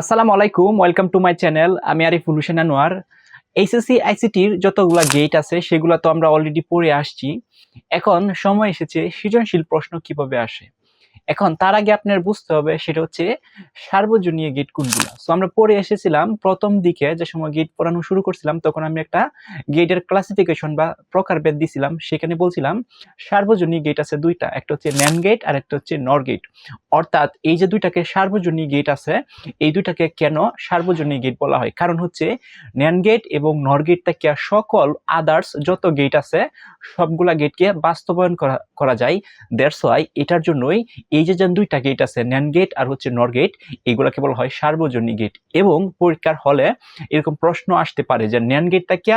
আসসালামু আলাইকুম welcome to my channel আমি আরিফুল হোসেন আনোয়ার। এইচএসসি আইসিটির যতগুলো গেট আছে, সেগুলো তো আমরা অলরেডি পড়ে আসছি। এখন সময় এসেছে সৃজনশীল প্রশ্ন কীভাবে আসে? এখন তার আগে আপনার বুঝতে হবে সেটা হচ্ছে সার্বজনীয় গেট কোনগুলো। সো আমরা পড়ে এসেছিলাম প্রথম দিকে যে সময় গেট পড়ানো শুরু করছিলাম, তখন আমি একটা গেটের ক্লাসিফিকেশন বা প্রকারভেদ দিছিলাম। সেখানে বলছিলাম সার্বজনীয় গেট আছে দুইটা, একটা হচ্ছে ন্যান গেট আর একটা হচ্ছে নর গেট। অর্থাৎ এই যে দুইটাকে সার্বজনীয় গেট আছে, এই দুইটাকে কেন সার্বজনীয় গেট বলা হয়? কারণ হচ্ছে ন্যান গেট এবং নর গেট থেকে সকল আদার্স যত গেট আছে, সবগুলা গেটকে বাস্তবায়ন করা করা যায়। দ্যাটস ওয়াই এটার জন্যই এই যে যে দুইটা গেট আছে ন্যান গেট আর হচ্ছে নর গেট এগুলোকে বলা হয় সার্বজনীন গেট এবং পরীক্ষার হলে এরকম প্রশ্ন আসতে পারে যে ন্যান গেটটা কি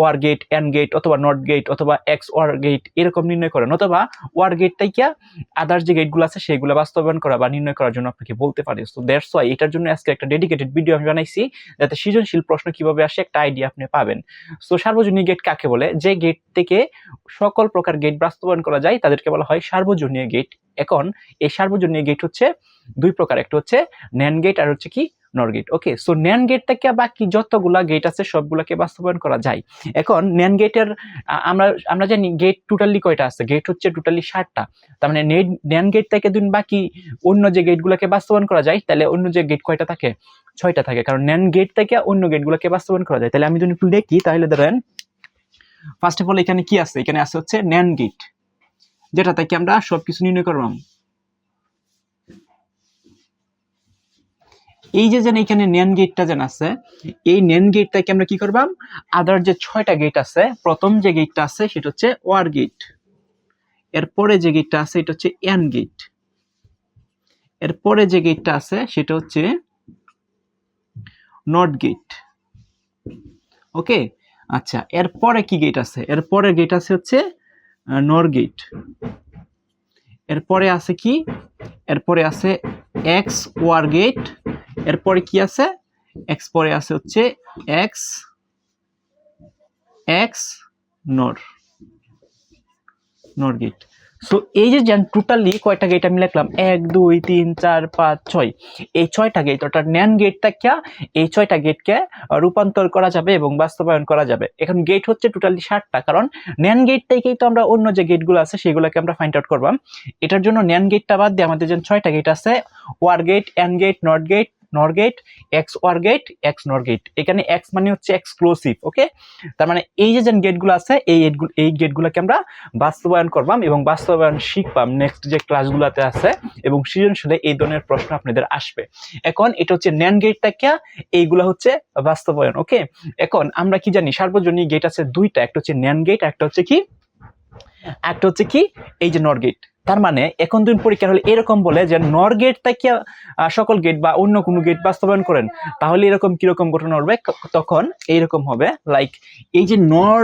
ওয়ার গেট এন গেট অথবা নট গেট অথবা এক্স ওয়ার গেট এরকম নির্ণয় করেন। অথবা ওয়ার গেটটাই কি আদার্স যে গেটগুলো আছে সেগুলো বাস্তবায়ন করা বা নির্ণয় করার জন্য আপনাকে বলতে পারে। সো দ্যাটস ওয়াই এটার জন্য আজকে একটা ডেডিকেটেড ভিডিও আমি বানাইছি, যাতে সৃজনশীল প্রশ্ন কীভাবে আসে একটা আইডিয়া আপনি পাবেন। সো সার্বজনীন গেট কাকে বলে? যে গেট থেকে সকল প্রকার গেট বাস্তবায়ন করা যায়, তাদেরকে বলা হয় সার্বজনীয় গেট এখন এই সার্বজনীয় গেট হচ্ছে দুই প্রকার, একটা হচ্ছে ন্যান গেট আর হচ্ছে কি NOR gate okay so NAND gate থেকে বাকি যতগুলা গেট আছে সবগুলাকে বাস্তবায়ন করা যায়। এখন ন্যান গেটের আমরা আমরা জানি গেট টোটালি কয়টা আছে? গেট হচ্ছে টোটালি ষাটটা। তার মানে ন্যান গেট থেকে দিন বাকি অন্য যে গেটগুলোকে বাস্তবায়ন করা যায়, তাহলে অন্য যে গেট কয়টা থাকে? ছয়টা থাকে। কারণ ন্যান গেট থেকে অন্য গেটগুলোকে বাস্তবায়ন করা যায়। তাহলে আমি যদি একটু দেখি, তাহলে ধরেন ফার্স্ট অফ অল এখানে কি আছে? এখানে আছে হচ্ছে ন্যান গেট যেটা থেকে আমরা সবকিছু নির্ণয় করলাম। এই যে যেন এখানে নেন গেটটা যেন আছে, এই নেন গেটটাকে আমরা কি করবাম? আদার যে ছয়টা গেট আছে, প্রথম যে গেটটা আছে, সেটা হচ্ছে ওয়ার গেট এরপরে যে গেটটা আছে, এটা হচ্ছে এন গেট এরপরে যে গেটটা আছে, সেটা হচ্ছে নট গেট ওকে আচ্ছা এরপরে কি গেট আছে? এরপরে গেট আছে হচ্ছে নর গেট এরপরে আছে কি? এরপরে আছে এক্স ওয়ার গেট এরপরে কি আছে? এক্স পরে আছে হচ্ছে এক্স এক্স নর নর গেট সো এই যে টোটালি কয়টা গেট আমি লিখলাম? এক, দুই, তিন, চার, পাঁচ, ছয়। এই ছয়টা গেট অর্থাৎ ন্যান গেটটা কে, এই ছয়টা গেটকে রূপান্তর করা যাবে এবং বাস্তবায়ন করা যাবে। এখন গেট হচ্ছে টোটালি ষাটটা, কারণ ন্যান গেট থেকেই তো আমরা অন্য যে গেটগুলো আছে, সেগুলোকে আমরা ফাইন্ড আউট করবাম এটার জন্য ন্যান গেটটা বাদ দিয়ে আমাদের যে ছয়টা গেট আছে OR gate AND gate NOT gate NOR gate, XOR gate, XNOR gate. এখানে এক্স মানে হচ্ছে এক্সক্লুসিভ, ওকে? তার মানে এই যে যে গেটগুলো আছে, এই এই গেটগুলোকে আমরা বাস্তবায়ন করবাম এবং বাস্তবায়ন শিখবাম নেক্সট যে ক্লাসগুলোতে আছে এবং সৃজনশীলে এই ধরনের প্রশ্ন আপনাদের আসবে। এখন এটা হচ্ছে ন্যান গেটটা কে? এইগুলো হচ্ছে বাস্তবায়ন, ওকে? এখন আমরা কি জানি? সার্বজনীন গেট আছে দুইটা, একটা হচ্ছে ন্যান গেট, একটা হচ্ছে কি? একটা হচ্ছে কি? এই যে নর গেট। তার মানে এখন দিন পরীক্ষা হলে এরকম বলে যে নর গেট থেকে সকল গেট বা অন্য কোনো গেট বাস্তবায়ন করেন? তাহলে এরকম কীরকম ঘটনা হবে? তখন এইরকম হবে। লাইক এই যে নর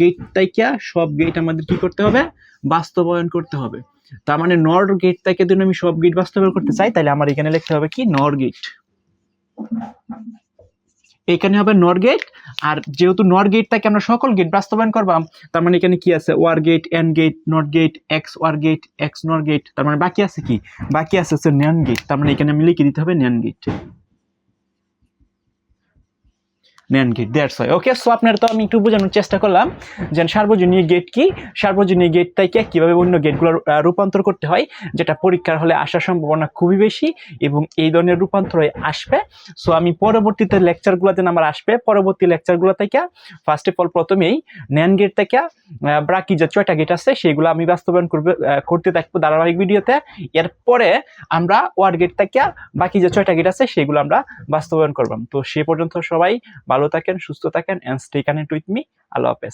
গেট থেকে সব গেট আমাদের কি করতে হবে? বাস্তবায়ন করতে হবে। তার মানে নর গেট থেকে যদি আমি সব গেট বাস্তবায়ন করতে চাই, তাহলে আমার এখানে লিখতে হবে কি? নর গেট এখানে হবে নর গেট আর যেহেতু নর গেটটাকে আমরা সকল গেট বাস্তবায়ন করবাম তার মানে এখানে কি আছে? OR gate AND gate NOT gate XOR gate XNOR gate তার মানে বাকি আছে কি? বাকি আছে হচ্ছে ন্যান গেট তার মানে এখানে আমি লিখে দিতে হবে NAND gate NAND gate that's হয় ওকে সো আপনার তো আমি একটু বোঝানোর চেষ্টা করলাম যে সার্বজনীয় গেট কি? সার্বজনীয় গেট থেকে কীভাবে অন্য গেটগুলো রূপান্তর করতে হয়? যেটা পরীক্ষার হলে আসার সম্ভাবনা খুবই বেশি এবং এই ধরনের রূপান্তর হয়ে আসবে। সো আমি পরবর্তীতে লেকচারগুলোতে আমার আসবে। পরবর্তী লেকচারগুলো থেকে ফার্স্ট অফ অল প্রথমেই ন্যান গেট থেকে বাকি যে ছয়টা গেট আছে, সেগুলো আমি বাস্তবায়ন করবে করতে থাকব ধারাবাহিক ভিডিওতে। এরপরে আমরা ওয়ার গেট থেকে বাকি যে ছয়টা গেট আছে, সেগুলো আমরা বাস্তবায়ন করবাম তো সে পর্যন্ত সবাই ভালো থাকেন সুস্থ থাকেন and stay connect with me আল্লাহ হাফেজ